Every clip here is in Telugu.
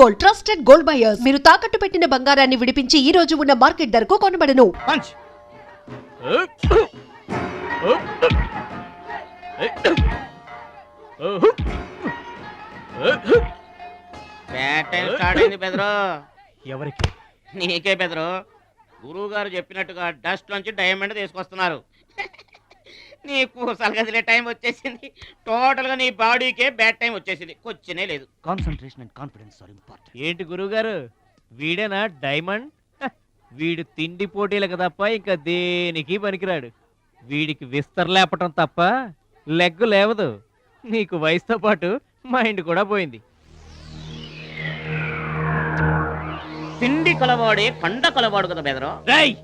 గోల్డ్ ట్రస్టెడ్ గోల్డ్ బయర్స్ మీరు తాకట్టు పెట్టిన బంగారాన్ని విడిపించి ఈ రోజు ఉన్న మార్కెట్ ధరకు కొనబడను. ఎవరికి? నీకే బెదరు గురువు గారు చెప్పినట్టుగా డస్ట్ నుంచి డైమండ్ తీసుకొస్తున్నారు. నీకు సలగదిలే టైం వచ్చేసింది. టోటల్గా నీ బాడీకే బ్యాడ్ టైం వచ్చేసింది. కొచ్చినే లేదు. Concentration and confidence are important. ఏంటి గురువుగారు వీడేనా డైమండ్? వీడు తిండి పోటీలకు తప్ప ఇంకా దేనికి పనికిరాడు? వీడికి విస్తర్ లేపటం తప్ప లెగ్గు లేవదు. నీకు వయసుతో పాటు మైండ్ కూడా పోయింది. తిండి కలవాడే కండ కలవాడు కదా బెదరు? రేయ్!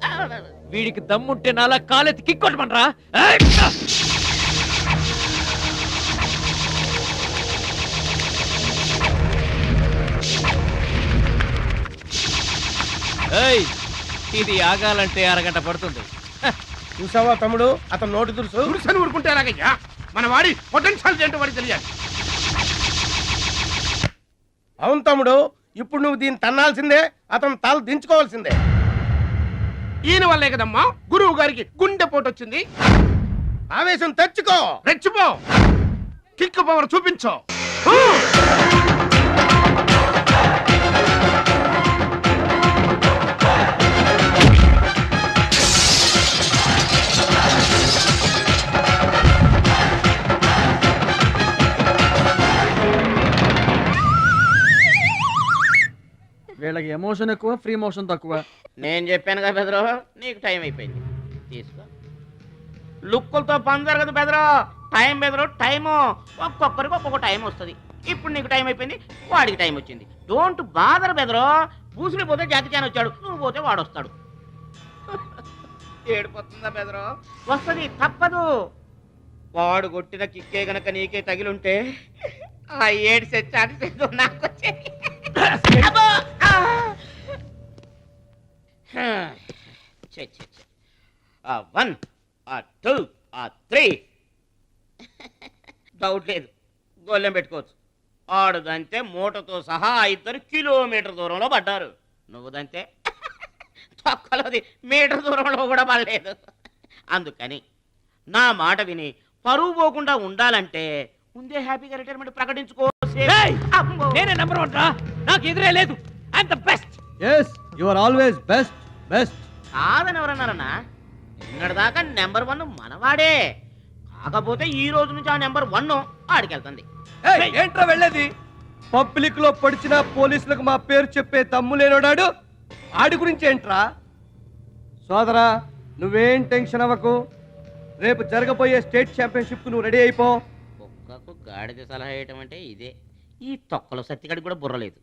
వీడికి దమ్ముంటే నాలా కాలెత్తి కిక్కొట్టమనరా ఏయ్! ఇది ఆగాలంటే అరగంట పడుతుంది. చూసావా తమ్ముడు? అతను నోటి దురుసు. దురుసని ఊరుకుంటే ఎలాగయ్యా? మన వాడి పొటెన్షియల్ ఏంటో వాడికి తెలియాలి. అవును తమ్ముడు ఇప్పుడు నువ్వు దీన్ని తన్నాల్సిందే అతను తల దించుకోవాల్సిందే. ఈయన వల్లే కదమ్మా గురువు గారికి గుండె పోటొచ్చింది. ఆవేశం తెచ్చుకో. రెచ్చిపో. కిక్ పవర్ చూపించో. వీళ్ళకి ఎమోషన్ ఎక్కువ ఫ్రీ మోషన్ తక్కువ. నేను చెప్పాను కదా బెదరు నీకు టైం అయిపోయింది. తీసుకో. లుక్కులతో పని జరగదు బెదరు టైం బెదరు టైము. ఒక్కొక్కరికి ఒక్కొక్క టైం వస్తుంది. ఇప్పుడు నీకు టైం అయిపోయింది వాడికి టైం వచ్చింది. డోంట్ బాదర్ బెదరు పూసులు పోతే జాతి చాన్ వచ్చాడు నువ్వు పోతే వాడు వస్తాడు. ఏడిపోతుందా బెదరు వస్తుంది తప్పదు. వాడు కొట్టిన కిక్కే గనక నీకే తగిలుంటే ఆ ఏడు సెచ్చాటి నాకు వచ్చేది. అబ్బో! ఆ! వన్ ఆ టూ ఆ త్రీ. డౌట్ లేదు. గోళ్ళెం పెట్టుకోవచ్చు. ఆడుదంతే మూటతో సహా ఆ ఇద్దరు కిలోమీటర్ దూరంలో పడ్డారు. నువ్వుదంతే తొక్కలోది మీటర్ దూరంలో కూడా పడలేదు. అందుకని నా మాట విని పరువు పోకుండా ఉండాలంటే ముందే హ్యాపీగా రిటైర్మెంట్ ప్రకటించుకో. ఏయ్! అమ్మో. నేనే నెంబర్ వన్ రా. నాకు ఎదురే లేదు. అంత best. Yes you are always best best. కాదని ఎవరన్నారన్నా? నిన్నటిదాకా నెంబర్ వన్ మనవాడే. కాకపోతే ఈ రోజు నుంచి ఆ నెంబర్ వన్ ఆడికెళ్తుంది. ఏంట్రా వెళ్ళేది? పబ్లిక్లో పొడిచిన పోలీసులకు మా పేరు చెప్పే తమ్ము లేనోడాడు? ఆడి గురించి ఏంట్రా? సోదరా నువ్వేం టెన్షన్ అవ్వకు. రేపు జరగబోయే స్టేట్ ఛాంపియన్షిప్ నువ్వు రెడీ అయిపో. కుక్కకు గాడిద సలహా వేయటం అంటే ఇదే. ఈ తొక్కలో సత్తిగడికి కూడా బుర్రలేదు!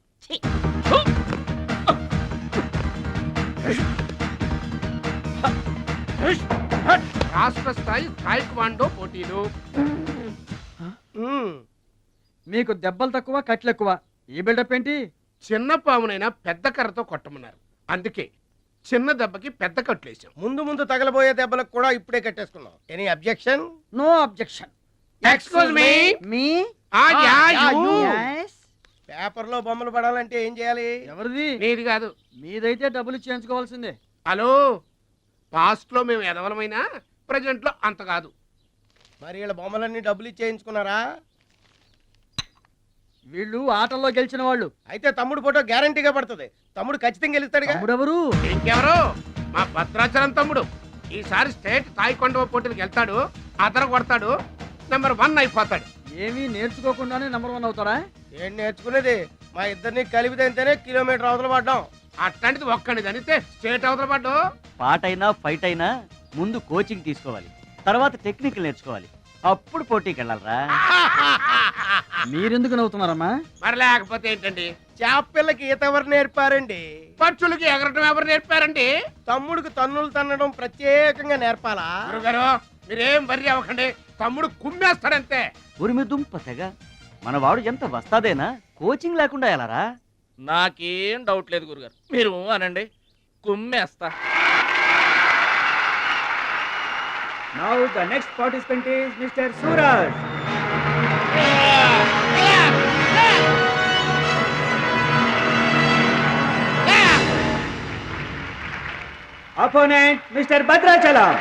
రాష్ట్ర స్థాయి తాయిక్వాండో పోటీలు. మీకు దెబ్బలు తక్కువ కట్లు ఎక్కువ. ఈ బిల్డప్ ఏంటి? చిన్న పామునైనా పెద్ద కర్రతో కొట్టమన్నారు. అందుకే చిన్న దెబ్బకి పెద్ద కట్లేసాం ముందు ముందు తగలబోయే దెబ్బలకు కూడా ఇప్పుడే కట్టేసుకున్నాం. Any objection no objection excuse me మీ పేపర్ లో బొమ్మలు పడాలంటే ఏం చేయాలి? ఎవరిది? నీది కాదు. మీదైతే డబ్బులు చేయించుకోవాల్సిందే హలో? పాస్ట్లో మేము ఎదవలమైనా ప్రజెంట్లో అంత కాదు. మరి వీళ్ళ బొమ్మలన్నీ డబ్బులు ఇచ్చేయించుకున్నారా? వీళ్ళు ఆటల్లో గెలిచిన వాళ్ళు. అయితే తమ్ముడు ఫోటో గ్యారంటీగా పడుతుంది. తమ్ముడు ఖచ్చితంగా గెలుస్తాడుగా? తమ్ముడెవరు? ఇంకెవరు? మా భద్రాచలం తమ్ముడు. ఈసారి స్టేట్ తాయికొండ పోటీలకు వెళ్తాడు అదర కొడతాడు నెంబర్ వన్ అయిపోతాడు. ఏమీ నేర్చుకోకుండానే నెంబర్ వన్ అవుతారా ఏం నేర్చుకునేది? మా ఇద్దరిని కలిపితేనే కిలోమీటర్ అవతల పడ్డాం. అట్లాంటిది ఒక్కడిది అనితే స్టేట్ అవతల పడ్డు. పాట అయినా ఫైట్ అయినా ముందు కోచింగ్ తీసుకోవాలి. తర్వాత టెక్నిక్ నేర్చుకోవాలి. అప్పుడు పోటీకి వెళ్ళాలరా. మీరెందుకు నవ్వుతున్నారమ్మా? మరి లేకపోతే ఏంటండి? చేప పిల్లకి ఈత ఎవరు నేర్పారండి? పక్షులకి ఎగరటం ఎవరు నేర్పారండి? తమ్ముడికి తన్నులు తన్నడం ప్రత్యేకంగా నేర్పాలా? గురుగారు మీరేం వర్రి అవ్వకండి. తమ్ముడు కుమ్మేస్తాడంతే. ఉరిమి దుంప తెగ. మన మనవాడు ఎంత వస్తాదేనా? కోచింగ్ లేకుండా ఎలారా? నాకేం డౌట్ లేదు గురుగారు. మీరు అనండి కుమ్మేస్తా. Now the next participant is mister Suraj opponent mister Bhadrachalam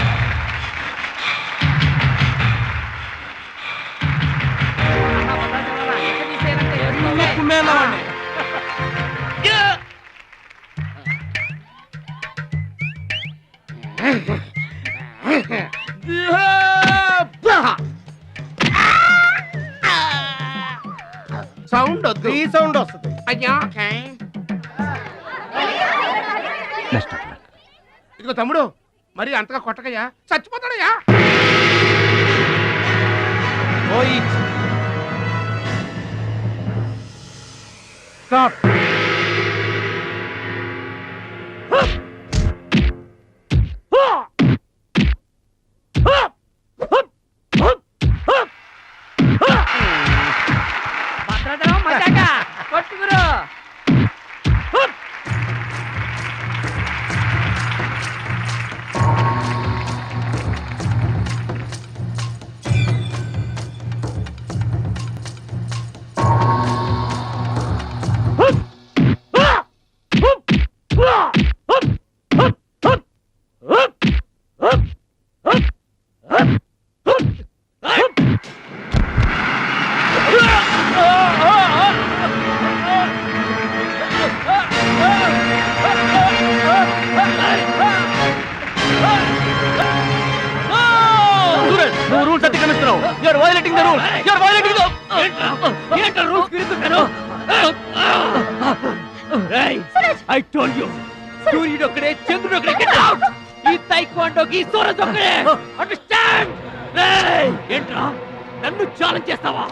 sound వద్దు. ఈ సౌండ్ వస్తుంది. అయ్యా ఇదిగో తమ్ముడు మరి అంతగా కొట్టకయ్యా. చచ్చిపోతాడయ్యా. స్టాప్ నువ్వు violating the rule you are violating the ఏంట్రా? రూల్స్ తిరుగుతున్నాను ఐ టోల్డ్ యు సూర్యుడు ఒక్కడే చంద్రుడు ఒక్కడే. గెట్ అవుట్ ఈ తైక్వాండోకి సూరజ్ ఒక్కడే. అండర్స్టాండ్ రేయ్ ఏంట్రా? నన్ను ఛాలెంజ్ చేస్తావా?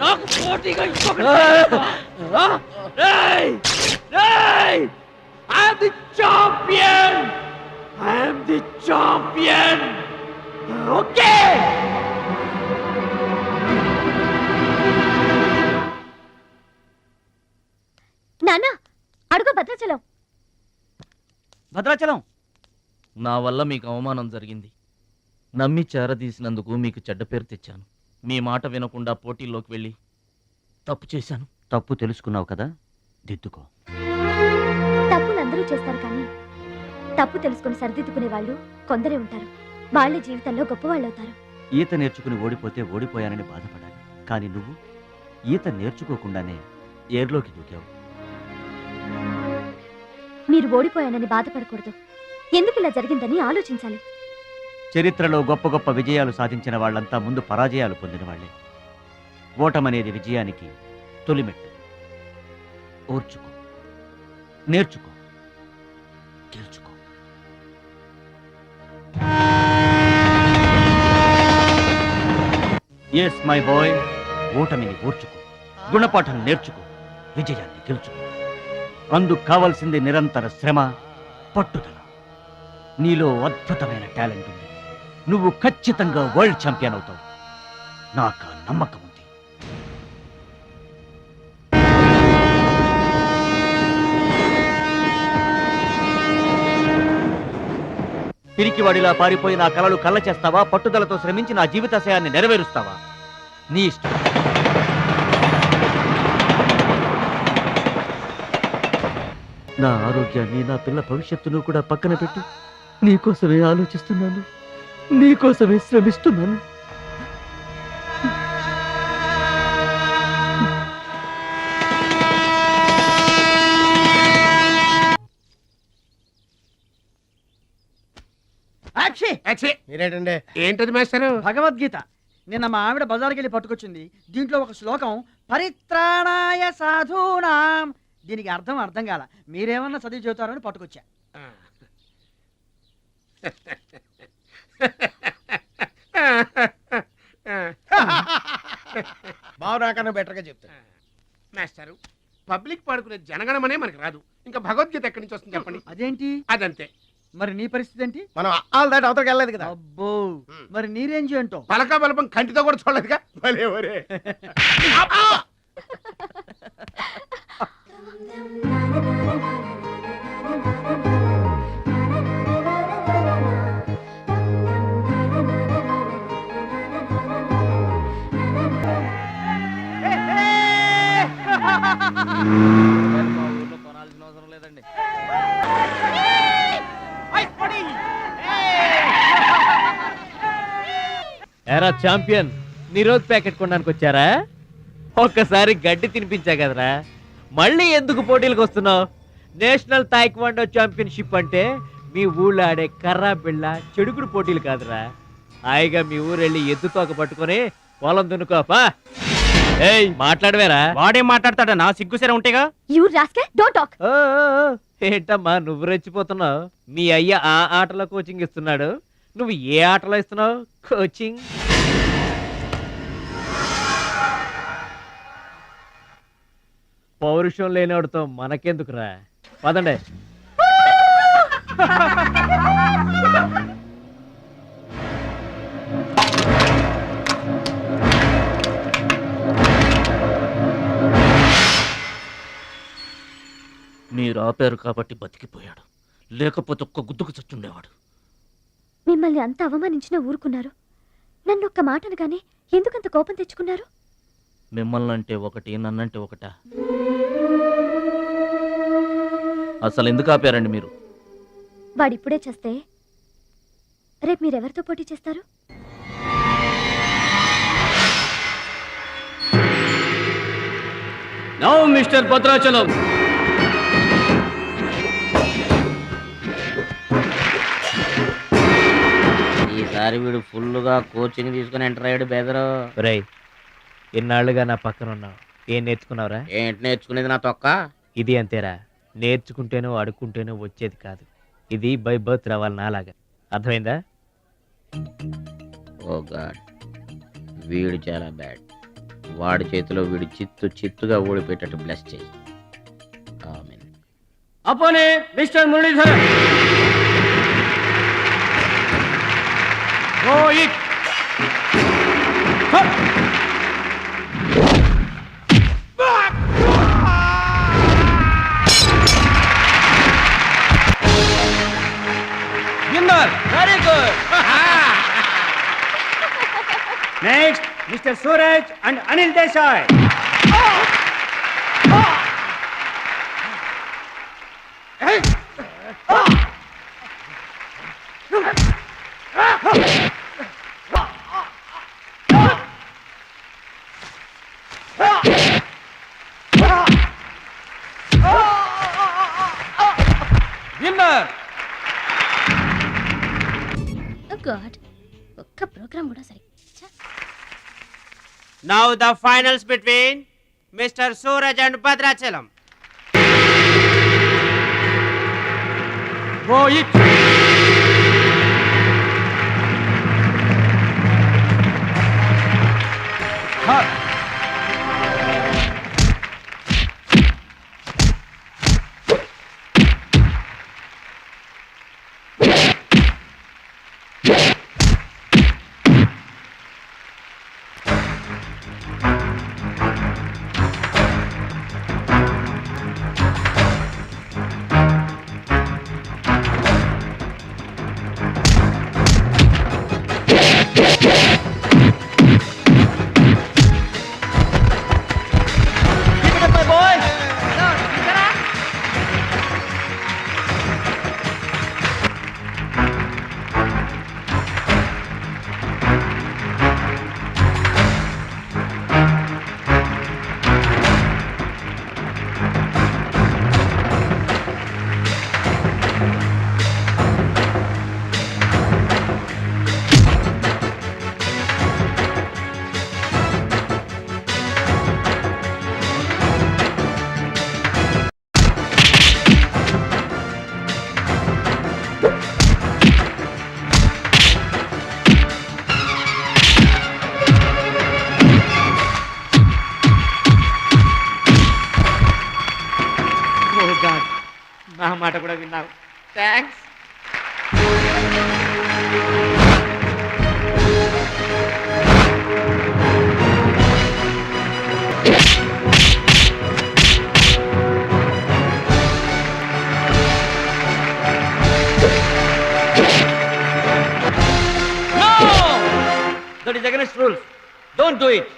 నాకు పోటీగా ఇంకొకటి రేయ్ రేయ్ I am the champion I am the champion okay Bhadrachalam. నా వల్ల మీకు అవమానం జరిగింది. నమ్మి చేరదీసినందుకు మీకు చెడ్డ పేరు తెచ్చాను. మీ మాట వినకుండా పోటీల్లోకి వెళ్ళి తప్పు చేశాను. తప్పు తెలుసుకున్నావు కదా? దిద్దుకో. తప్పులు అందరూ చేస్తారు కానీ తప్పు తెలుసుకుని సరిదిద్దుకునే వాళ్ళు కొందరే ఉంటారు. వాళ్ళ జీవితంలో గొప్పవాళ్ళు అవుతారు ఈత నేర్చుకుని ఓడిపోతే ఓడిపోయానని బాధపడాలి. కానీ నువ్వు ఈత నేర్చుకోకుండానే ఏర్లోకి దూకావు. మీరు ఓడిపోయానని బాధపడకూడదు. ఎందుకు ఇలా జరిగిందని ఆలోచించాలి. చరిత్రలో గొప్ప గొప్ప విజయాలు సాధించిన వాళ్ళంతా ముందు పరాజయాలు పొందిన వాళ్ళే. ఓటమనేది విజయానికి తొలిమెట్టు. ఓర్చుకో. నేర్చుకో. గెలుచుకో. ఎస్ మై బాయ్ ఓటమిని ఓర్చుకో. గుణపాఠం నేర్చుకో. విజయాన్ని గెలుచుకో. అందుకు కావలసింది నిరంతర శ్రమ పట్టుదల. నీలో అద్భుతమైన టాలెంట్ ఉంది. నువ్వు ఖచ్చితంగా వరల్డ్ ఛాంపియన్ అవుతావు. నాకు నమ్మకం ఉంది. పిరికివాడిలా పారిపోయి నా కలలు కళ్ళ చేస్తావా పట్టుదలతో శ్రమించి నా జీవితాశయాన్ని నెరవేరుస్తావా? నీ ఇష్టం. నా ఆరోగ్యాన్ని నా పిల్ల భవిష్యత్తును కూడా పక్కన పెట్టి నీకోసమే ఆలోచిస్తున్నాను నీకోసమే శ్రమిస్తున్నాను. మీరేంటండి? ఏంటది మేస్తారు భగవద్గీత. నిన్న మా ఆవిడ బజార్కి వెళ్ళి పట్టుకొచ్చింది. దీంట్లో ఒక శ్లోకం పరిత్రాణాయ సాధూనాం. దీనికి అర్థం అర్థం కాల. మీరేమన్నా చదివి చెబుతారని పట్టుకొచ్చా. బావు నాకన్నా బెటర్గా చెప్తాను మేస్తారు పబ్లిక్ పాడుకునే జనగణమనే మనకి రాదు. ఇంకా భగవద్గీత ఎక్కడి నుంచి వస్తుంది చెప్పండి? అదేంటి? అదంతే. మరి నీ పరిస్థితి ఏంటి? మనం ఆల్ దాటి అవతలకి వెళ్ళలేదు కదా. అబ్బో. మరి నీ రేంజ్ ఏంటో? పలకా బలపం కంటితో కూడా చూడలేదుగా? భలే ఒరే ఎరా ఛాంపియన్ రోజు ప్యాకెట్ కొనడానికి వచ్చారా? ఒక్కసారి గడ్డి తినిపించా కదరా? మళ్ళీ ఎందుకు పోటీలకు వస్తున్నావు? నేషనల్ తాయిక్వాండో ఛాంపియన్షిప్ అంటే మీ ఊళ్ళో ఆడే కర్రా బిళ్ళ చెడుగుడు పోటీలు కాదురా. హాయిగా మీ ఊరు వెళ్ళి ఎద్దు తోక పట్టుకొని పొలం దున్నుకోపా ఏయ్ మాట్లాడవేరా. వాడేం మాట్లాడతాడా? నా సిగ్గుసెర ఉంటేగా? You rascal don't talk. ఓ, ఓ, ఓ, ఏంటమ్మా నువ్వు రెచ్చిపోతున్నావు? మీ అయ్య ఆ ఆటలో కోచింగ్ ఇస్తున్నాడు. నువ్వు ఏ ఆటలో ఇస్తున్నావు? కోచింగ్ పౌరుషం లేనివాడితో మనకెందుకురా? పదండి. మీరు ఆపారు కాబట్టి బతికిపోయాడు. లేకపోతే ఒక్క గుద్దుకు చచ్చుండేవాడు. మిమ్మల్ని అంత అవమానించినా ఊరుకున్నారు. నన్ను ఒక్క మాట అనగానే ఎందుకంత కోపం తెచ్చుకున్నారు? మిమ్మల్ని అంటే ఒకటి నన్నంటే ఒకటా? అసలు ఎందుకు ఆపారండి మీరు? వాడిప్పుడే చేస్తే రేపు మీరెవరితో పోటీ చేస్తారు? Now mister Bhadrachalam. ఈసారి వీడు ఫుల్గా కోచింగ్ తీసుకుని ఎంటర్ అయ్యాడు బెదరు. రేయ్ ఎన్నాళ్ళుగా నా పక్కన ఉన్నావు? ఏం నేర్చుకున్నావురా? ఏంటి నేర్చుకునేది నా తొక్క? ఇది అంతేరా. నేర్చుకుంటేనో అడుక్కుంటేనో వచ్చేది కాదు. ఇది బై బర్త్ రావాలి నాలాగా. అర్థమైందా? Oh god. వీడు చాలా బ్యాడ్. వాడి చేతిలో వీడు చిత్తు చిత్తుగా ఓడిపోయేటట్టు బ్లెస్ చేయి. Amen. Opponent mister Muralidhar. Rohit next mister Suraj and Anil now the finals between mister Suraj and Bhadrachalam Huh. మాట కూడా విన్నావు. Thanks against rules don't do it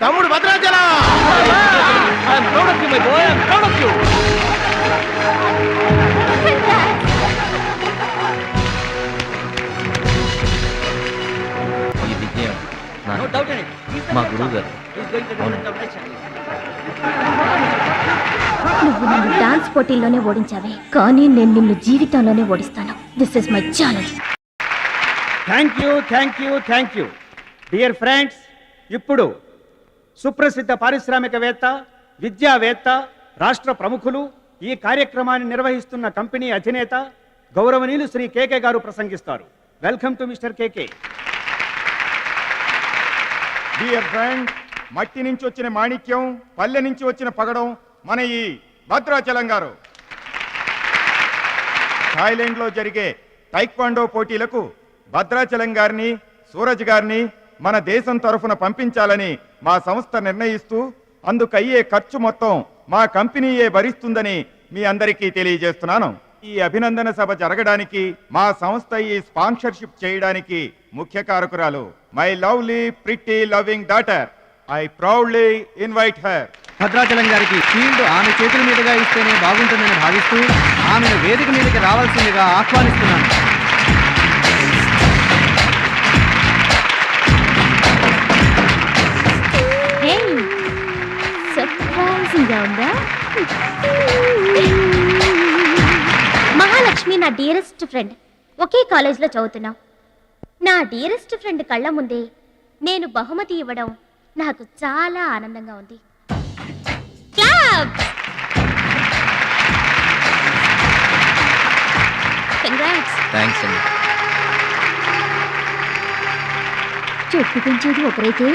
తమ్ముడు భద్రాచల! మా గురువు గారు. నువ్వు నన్ను డాన్స్ పోటీల్లోనే ఓడించావే కానీ నేను నిన్ను జీవితంలోనే ఓడిస్తాను. This is my challenge thank you thank you thank you dear friends ఇప్పుడు సుప్రసిద్ధ పారిశ్రామికవేత్త విద్యావేత్త రాష్ట్ర ప్రముఖులు ఈ కార్యక్రమాన్ని నిర్వహిస్తున్న కంపెనీ అధినేత గౌరవనీయులు శ్రీ కేకే గారు ప్రసంగిస్తారు. Welcome to mister KK dear friend మట్టి నుంచి వచ్చిన మాణిక్యం పల్లె నుంచి వచ్చిన పగడం మన ఈ భద్రాచలం గారు. థాయిలాండ్లో జరిగే టైక్వాండో పోటీలకు భద్రాచలం గారిని సూరజ్ గారిని మన దేశం తరఫున పంపించాలని మా సంస్థ నిర్ణయిస్తూ అందుకయ్యే ఖర్చు మొత్తం మా కంపెనీయే భరిస్తుందని మీ అందరికీ తెలియజేస్తున్నాను. ఈ అభినందన సభ జరగడానికి మా సంస్థ ఈ స్పాన్సర్షిప్ చేయడానికి ముఖ్య కారకురాలు my lovely pretty loving daughter. I proudly invite her. Bhadrachalam గారికి ఫీల్డ్ ఆమె చేతుల మీదుగా ఇస్తేనే బాగుంటుందని భావిస్తూ ఆమెను వేదిక మీదకి రావాల్సిందిగా ఆహ్వానిస్తున్నాను. మహాలక్ష్మి నా డియరెస్ట్ ఫ్రెండ్ ఒకే కాలేజ్లో చదువుతున్నాం నా డియరెస్ట్ ఫ్రెండ్ కళ్ళ ముందే నేను బహుమతి ఇవ్వడం నాకు చాలా ఆనందంగా ఉంది. చెట్టు పెంచేది ఒకరైతే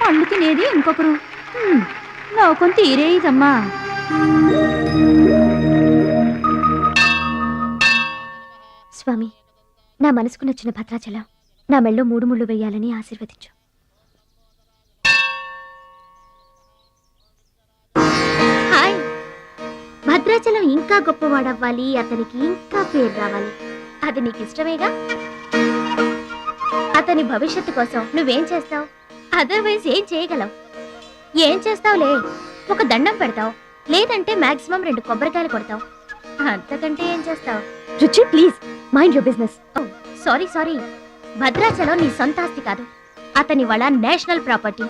పండు తినేది ఇంకొకరు. హ్మ్, లోకం తీరేదమ్మా స్వామి నా మనసుకు నచ్చిన భద్రాచలం నా మెళ్ళో మూడు ముళ్ళు వేయాలని ఆశీర్వదించు. హాయ్. భద్రాచలం ఇంకా గొప్పవాడవ్వాలి అతనికి ఇంకా పేరు రావాలి. అది నీకు ఇష్టమేగా? అతని భవిష్యత్తు కోసం నువ్వేం చేస్తావు? అదర్వైజ్ ఏం చేయగలవు? ఏం చేస్తావులే? ఒక దండం పెడతావు. లేదంటే మాక్సిమం రెండు కొబ్బరికాయలు కొడతావు. అంతకంటే ఏం చేస్తావు? Ruchi please mind your business sorry sorry. Bhadrachalam నీ సొంత ఆస్తి కాదు. అతని వాళ్ళ నేషనల్ ప్రాపర్టీ.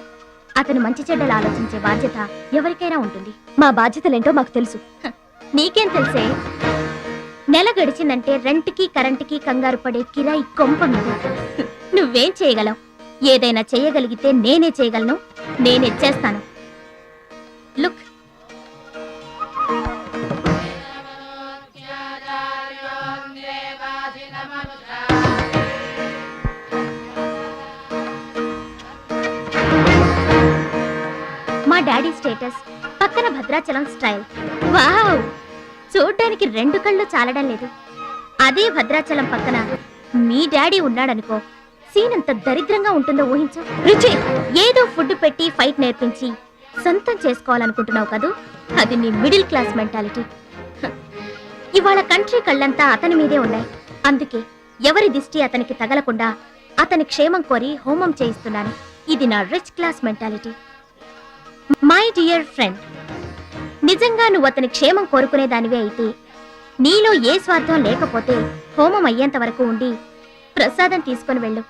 అతను మంచి చెడ్డలు ఆలోచించే బాధ్యత ఎవరికైనా ఉంటుంది. మా బాధ్యతలేంటో మాకు తెలుసు. నీకేం తెలుసే? నెల గడిచిందంటే రెంట్కి కరెంటుకి కంగారు పడే కిరాయి కొంప మీద నువ్వేం చేయగలవు? ఏదైనా చేయగలిగితే నేనే చేయగలను. నేనే చేస్తాను. లుక్ డాడీ స్టేటస్ పక్కన భద్రాచలం స్టైల్. వావ్! చూడ్డానికి రెండు కళ్ళు చాలడం లేదు. అదే భద్రాచలం పక్కన మీ డాడీ ఉన్నాడనుకో సీన్ అంత దరిద్రంగా ఉంటుందో ఊహించు. రుచి! ఏదో ఫుడ్ పెట్టి ఫైట్ నేర్పించి సొంతం చేసుకోవాలనుకుంటున్నావు కదూ? అది నీ మిడిల్ క్లాస్ మెంటాలిటీ. ఇవాళ కంట్రీ కళ్ళంతా అతని మీదే ఉన్నాయి. అందుకే ఎవరి దిష్టి అతనికి తగలకుండా అతని క్షేమం కోరి హోమం చేయిస్తున్నాను. ఇది నా rich class mentality. My dear friend నిజంగా నువ్వు అతని క్షేమం కోరుకునే దానివే అయితే నీలో ఏ స్వార్థం లేకపోతే హోమం అయ్యేంత వరకు ఉండి ప్రసాదం తీసుకొని వెళ్ళు.